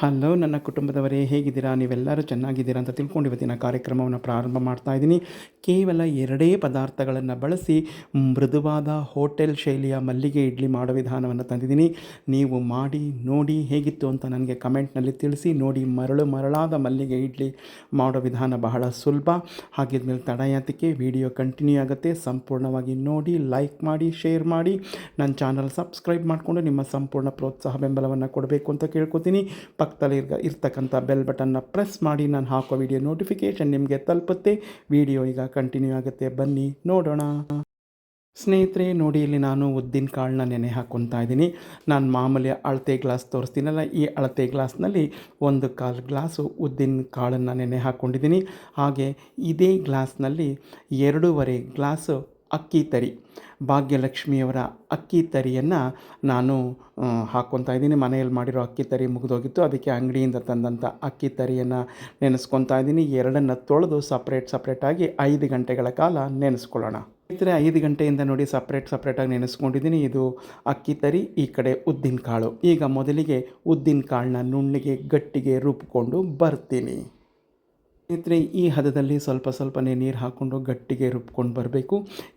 Hello ನನ್ನ ಕುಟುಂಬದವರೇ, ಹೇಗಿದ್ದೀರಾ? ನೀವೆಲ್ಲರೂ ಚೆನ್ನಾಗಿದ್ದೀರಾ ಅಂತ ತಿಳ್ಕೊಂಡು ಇವತ್ತಿನ ಕಾರ್ಯಕ್ರಮವನ್ನು ಪ್ರಾರಂಭ ಮಾಡ್ತಾ ಇದ್ದೀನಿ. ಕೇವಲ ಎರಡೇ ಪದಾರ್ಥಗಳನ್ನು ಬಳಸಿ ಮೃದುವಾದ ಹೋಟೆಲ್ ಶೈಲಿಯ ಮಲ್ಲಿಗೆ ಇಡ್ಲಿ ಮಾಡೋ ವಿಧಾನವನ್ನು ತಂದಿದ್ದೀನಿ. ನೀವು ಮಾಡಿ, ನೋಡಿ ಹೇಗಿತ್ತು ಅಂತ ನನಗೆ ಕಮೆಂಟ್ನಲ್ಲಿ ತಿಳಿಸಿ, ನೋಡಿ ಮರಳು ಮರಳಾದ ಮಲ್ಲಿಗೆ ಇಡ್ಲಿ ಮಾಡೋ ವಿಧಾನ ಬಹಳ ಸುಲಭ. ಹಾಗಿದ್ಮೇಲೆ ತಡ ಯಾತಕ್ಕೆ ವಿಡಿಯೋ ಕಂಟಿನ್ಯೂ ಆಗುತ್ತೆ. ಸಂಪೂರ್ಣವಾಗಿ ನೋಡಿ, ಲೈಕ್ ಮಾಡಿ, ಶೇರ್ ಮಾಡಿ. ನನ್ನ ಚಾನಲ್ ಸಬ್ಸ್ಕ್ರೈಬ್ ಮಾಡಿಕೊಂಡು ನಿಮ್ಮ ಸಂಪೂರ್ಣ ಪ್ರೋತ್ಸಾಹ ಬೆಂಬಲವನ್ನು ಕೊಡಬೇಕು ಅಂತ ಕೇಳ್ಕೊತೀನಿ. ಪಕ್ಕದಲ್ಲಿ ಇರ್ಗ ಇರ್ತಕ್ಕಂಥ ಬೆಲ್ ಬಟನ್ನ ಪ್ರೆಸ್ ಮಾಡಿ, ನಾನು ಹಾಕೋ ವಿಡಿಯೋ ನೋಟಿಫಿಕೇಷನ್ ನಿಮಗೆ ತಲುಪುತ್ತೆ. ವಿಡಿಯೋ ಈಗ ಕಂಟಿನ್ಯೂ ಆಗುತ್ತೆ. ಬನ್ನಿ, ನೋಡೋಣ. ಸ್ನೇಹಿತರೆ, ನೋಡಿ, ಇಲ್ಲಿ ನಾನು ಉದ್ದಿನ ಕಾಳನ್ನ ನೆನೆ ಹಾಕ್ಕೊತಾ ಇದ್ದೀನಿ. ನಾನು ಮಾಮೂಲಿ ಅಳತೆ ಗ್ಲಾಸ್ ತೋರಿಸ್ತೀನಲ್ಲ, ಈ ಅಳತೆ ಗ್ಲಾಸ್ನಲ್ಲಿ ಒಂದು ಕಾಲು ಗ್ಲಾಸು ಉದ್ದಿನ ಕಾಳನ್ನು ನೆನೆ ಹಾಕ್ಕೊಂಡಿದ್ದೀನಿ ಹಾಗೆ ಇದೇ ಗ್ಲಾಸ್ನಲ್ಲಿ ಎರಡೂವರೆ ಗ್ಲಾಸು ಅಕ್ಕಿ ತರಿ, ಭಾಗ್ಯಲಕ್ಷ್ಮಿಯವರ ಅಕ್ಕಿ ತರಿಯನ್ನು ನಾನು ಹಾಕ್ಕೊತಾ ಇದ್ದೀನಿ. ಮನೆಯಲ್ಲಿ ಮಾಡಿರೋ ಅಕ್ಕಿ ತರಿ ಮುಗಿದೋಗಿತ್ತು. ಅದಕ್ಕೆ ಅಂಗಡಿಯಿಂದ ತಂದಂಥ ಅಕ್ಕಿ ತರಿಯನ್ನು ನೆನೆಸ್ಕೊತಾ ಇದ್ದೀನಿ. ಎರಡನ್ನು ತೊಳೆದು ಸಪ್ರೇಟ್ ಸಪ್ರೇಟಾಗಿ ಐದು ಗಂಟೆಗಳ ಕಾಲ ನೆನೆಸ್ಕೊಳ್ಳೋಣ. ಇದ್ರೆ ಐದು ಗಂಟೆಯಿಂದ ನೋಡಿ ಸಪ್ರೇಟ್ ಸಪ್ರೇಟಾಗಿ ನೆನೆಸ್ಕೊಂಡಿದ್ದೀನಿ. ಇದು ಅಕ್ಕಿ ತರಿ, ಈ ಕಡೆ ಉದ್ದಿನ ಕಾಳು ಈಗ ಮೊದಲಿಗೆ ಉದ್ದಿನ ಕಾಳನ್ನ ನುಣ್ಣಿಗೆ ಗಟ್ಟಿಗೆ ರುಬ್ಕೊಂಡು ಬರ್ತೀನಿ. ಸ್ನೇಹಿತರೆ, ಈ ಹದದಲ್ಲಿ ಸ್ವಲ್ಪ ಸ್ವಲ್ಪನೇ ನೀರು ಹಾಕ್ಕೊಂಡು ಗಟ್ಟಿಗೆ ರುಬ್ಕೊಂಡು ಬರಬೇಕು.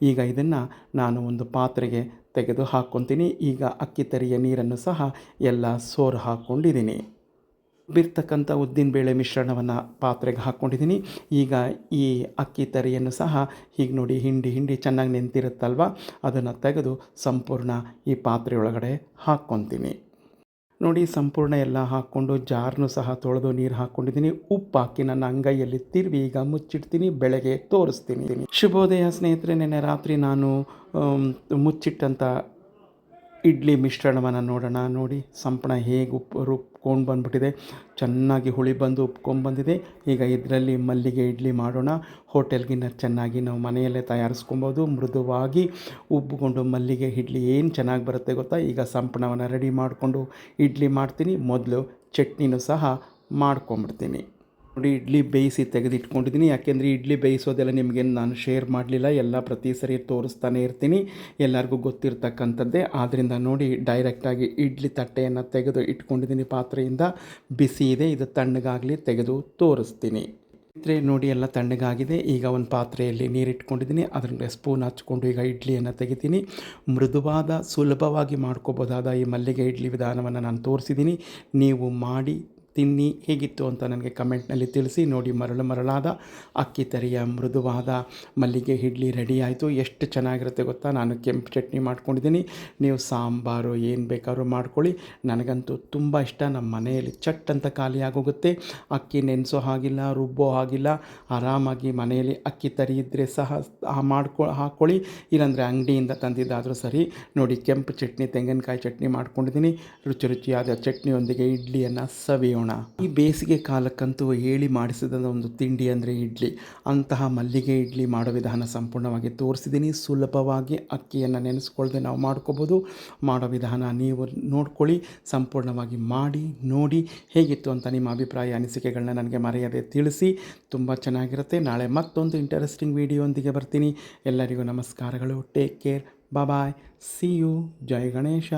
ಈಗ ಇದನ್ನು ನಾನು ಒಂದು ಪಾತ್ರೆಗೆ ತೆಗೆದು ಹಾಕ್ಕೊತೀನಿ. ಈಗ ಅಕ್ಕಿ ತರಿಯ ನೀರನ್ನು ಸಹ ಎಲ್ಲ ಸೋರು ಹಾಕ್ಕೊಂಡಿದ್ದೀನಿ ಬಿರ್ತಕ್ಕಂಥ ಉದ್ದಿನಬೇಳೆ ಮಿಶ್ರಣವನ್ನು ಪಾತ್ರೆಗೆ ಹಾಕ್ಕೊಂಡಿದ್ದೀನಿ ಈಗ ಈ ಅಕ್ಕಿ ತರಿಯನ್ನು ಸಹ ಹೀಗೆ ನೋಡಿ ಹಿಂಡಿ ಹಿಂಡಿ ಚೆನ್ನಾಗಿ ನೆಂತಿರುತ್ತಲ್ವ ಅದನ್ನು ತೆಗೆದು ಸಂಪೂರ್ಣ ಈ ಪಾತ್ರೆಯೊಳಗಡೆ ಹಾಕ್ಕೊತೀನಿ. ನೋಡಿ ಸಂಪೂರ್ಣ ಎಲ್ಲ ಹಾಕ್ಕೊಂಡು ಜಾರ್ನು ಸಹ ತೊಳೆದು ನೀರು ಹಾಕ್ಕೊಂಡಿದ್ದೀನಿ. ಉಪ್ಪು ಹಾಕಿ ನನ್ನ ಅಂಗೈಯಲ್ಲಿ ತಿರುವಿ, ಈಗ ಮುಚ್ಚಿಡ್ತೀನಿ, ಬೆಳಗ್ಗೆ ತೋರಿಸ್ತೀನಿ. ಶುಭೋದಯ ಸ್ನೇಹಿತರೆ, ನೆನ್ನೆ ರಾತ್ರಿ ನಾನು ಮುಚ್ಚಿಟ್ಟಂಥ ಇಡ್ಲಿ ಮಿಶ್ರಣವನ್ನು ನೋಡೋಣ. ನೋಡಿ, ಸಂಪಣ ಹೇಗೆ ಉಪ್ಪು ರುಬ್ಕೊಂಡು ಬಂದುಬಿಟ್ಟಿದೆ. ಚೆನ್ನಾಗಿ ಹುಳಿ ಬಂದು ಉಪ್ಕೊಂಡ್ಬಂದಿದೆ ಈಗ ಇದರಲ್ಲಿ ಮಲ್ಲಿಗೆ ಇಡ್ಲಿ ಮಾಡೋಣ. ಹೋಟೆಲ್ಗಿನ್ನ ಚೆನ್ನಾಗಿ ನಾವು ಮನೆಯಲ್ಲೇ ತಯಾರಿಸ್ಕೊಬೋದು. ಮೃದುವಾಗಿ ಉಬ್ಬಿಕೊಂಡು ಮಲ್ಲಿಗೆ ಇಡ್ಲಿ ಏನು ಚೆನ್ನಾಗಿ ಬರುತ್ತೆ ಗೊತ್ತಾ? ಈಗ ಸಂಪಣವನ್ನು ರೆಡಿ ಮಾಡಿಕೊಂಡು ಇಡ್ಲಿ ಮಾಡ್ತೀನಿ. ಮೊದಲು ಚಟ್ನಿನೂ ಸಹ ಮಾಡ್ಕೊಂಬಿಡ್ತೀನಿ. ನೋಡಿ, ಇಡ್ಲಿ ಬೇಯಿಸಿ ತೆಗೆದಿಟ್ಕೊಂಡಿದ್ದೀನಿ. ಯಾಕೆಂದರೆ ಇಡ್ಲಿ ಬೇಯಿಸೋದೆಲ್ಲ ನಿಮಗೇನು ನಾನು ಶೇರ್ ಮಾಡಲಿಲ್ಲ. ಎಲ್ಲ ಪ್ರತಿ ಸರಿ ತೋರಿಸ್ತಾನೆ ಇರ್ತೀನಿ. ಎಲ್ಲರಿಗೂ ಗೊತ್ತಿರ್ತಕ್ಕಂಥದ್ದೇ. ಆದ್ದರಿಂದ ನೋಡಿ ಡೈರೆಕ್ಟಾಗಿ ಇಡ್ಲಿ ತಟ್ಟೆಯನ್ನು ತೆಗೆದು ಇಟ್ಕೊಂಡಿದ್ದೀನಿ ಪಾತ್ರೆಯಿಂದ. ಬಿಸಿ ಇದೆ. ಇದು ತಣ್ಣಗಾಗಲಿ ತೆಗೆದು ತೋರಿಸ್ತೀನಿ. ಇದ್ರೆ ನೋಡಿ, ಎಲ್ಲ ತಣ್ಣಗಾಗಿದೆ. ಈಗ ಒಂದು ಪಾತ್ರೆಯಲ್ಲಿ ನೀರಿಟ್ಕೊಂಡಿದ್ದೀನಿ. ಅದರಿಂದ ಸ್ಪೂನ್ ಹಚ್ಕೊಂಡು ಈಗ ಇಡ್ಲಿಯನ್ನು ತೆಗಿತೀನಿ. ಮೃದುವಾದ, ಸುಲಭವಾಗಿ ಮಾಡ್ಕೋಬೋದಾದ ಈ ಮಲ್ಲಿಗೆ ಇಡ್ಲಿ ವಿಧಾನವನ್ನು ನಾನು ತೋರಿಸಿದ್ದೀನಿ. ನೀವು ಮಾಡಿ ತಿನ್ನಿ ಹೇಗಿತ್ತು ಅಂತ ನನಗೆ ಕಮೆಂಟ್ನಲ್ಲಿ ತಿಳಿಸಿ. ನೋಡಿ, ಮರಳು ಮರಳಾದ, ಅಕ್ಕಿ ತರಿಯ ಮೃದುವಾದ, ಮಲ್ಲಿಗೆ ಇಡ್ಲಿ ರೆಡಿ ಆಯಿತು. ಎಷ್ಟು ಚೆನ್ನಾಗಿರುತ್ತೆ ಗೊತ್ತಾ? ನಾನು ಕೆಂಪು ಚಟ್ನಿ ಮಾಡ್ಕೊಂಡಿದ್ದೀನಿ. ನೀವು ಸಾಂಬಾರು ಏನು ಬೇಕಾದ್ರೂ ಮಾಡ್ಕೊಳ್ಳಿ. ನನಗಂತೂ ತುಂಬ ಇಷ್ಟ. ನಮ್ಮ ಮನೆಯಲ್ಲಿ ಚಟ್ ಅಂತ ಖಾಲಿ ಆಗೋಗುತ್ತೆ. ಅಕ್ಕಿ ನೆನೆಸೋ ಹಾಗಿಲ್ಲ, ರುಬ್ಬೋ ಹಾಗಿಲ್ಲ. ಆರಾಮಾಗಿ ಮನೆಯಲ್ಲಿ ಅಕ್ಕಿ ತರಿ ಇದ್ದರೆ ಸಹ ಮಾಡ್ಕೊ ಹಾಕ್ಕೊಳ್ಳಿ ಇಲ್ಲಾಂದರೆ ಅಂಗಡಿಯಿಂದ ತಂದಿದ್ದಾದರೂ ಸರಿ. ನೋಡಿ, ಕೆಂಪು ಚಟ್ನಿ, ತೆಂಗಿನಕಾಯಿ ಚಟ್ನಿ ಮಾಡ್ಕೊಂಡಿದ್ದೀನಿ. ರುಚಿ ರುಚಿಯಾದ ಚಟ್ನಿಯೊಂದಿಗೆ ಇಡ್ಲಿಯನ್ನು ಸವಿಯೋಣ. ಈ ಬೇಸಿಗೆ ಕಾಲಕ್ಕಂತೂ ಹೇಳಿ ಮಾಡಿಸಿದ ಒಂದು ತಿಂಡಿ ಅಂದರೆ ಇಡ್ಲಿ. ಅಂತಹ ಮಲ್ಲಿಗೆ ಇಡ್ಲಿ ಮಾಡೋ ವಿಧಾನ ಸಂಪೂರ್ಣವಾಗಿ ತೋರಿಸಿದ್ದೀನಿ. ಸುಲಭವಾಗಿ ಅಕ್ಕಿಯನ್ನು ನೆನೆಸ್ಕೊಳ್ಳದೆ ನಾವು ಮಾಡ್ಕೋಬೋದು. ಮಾಡೋ ವಿಧಾನ ನೀವು ನೋಡ್ಕೊಳ್ಳಿ. ಸಂಪೂರ್ಣವಾಗಿ ಮಾಡಿ, ನೋಡಿ ಹೇಗಿತ್ತು ಅಂತ ನಿಮ್ಮ ಅಭಿಪ್ರಾಯ, ಅನಿಸಿಕೆಗಳನ್ನ ನನಗೆ ಮರೆಯದೆ ತಿಳಿಸಿ. ತುಂಬ ಚೆನ್ನಾಗಿರುತ್ತೆ. ನಾಳೆ ಮತ್ತೊಂದು ಇಂಟರೆಸ್ಟಿಂಗ್ ವಿಡಿಯೋಂದಿಗೆ ಬರ್ತೀನಿ. ಎಲ್ಲರಿಗೂ ನಮಸ್ಕಾರಗಳು. Take care bye see you Jai Ganesha.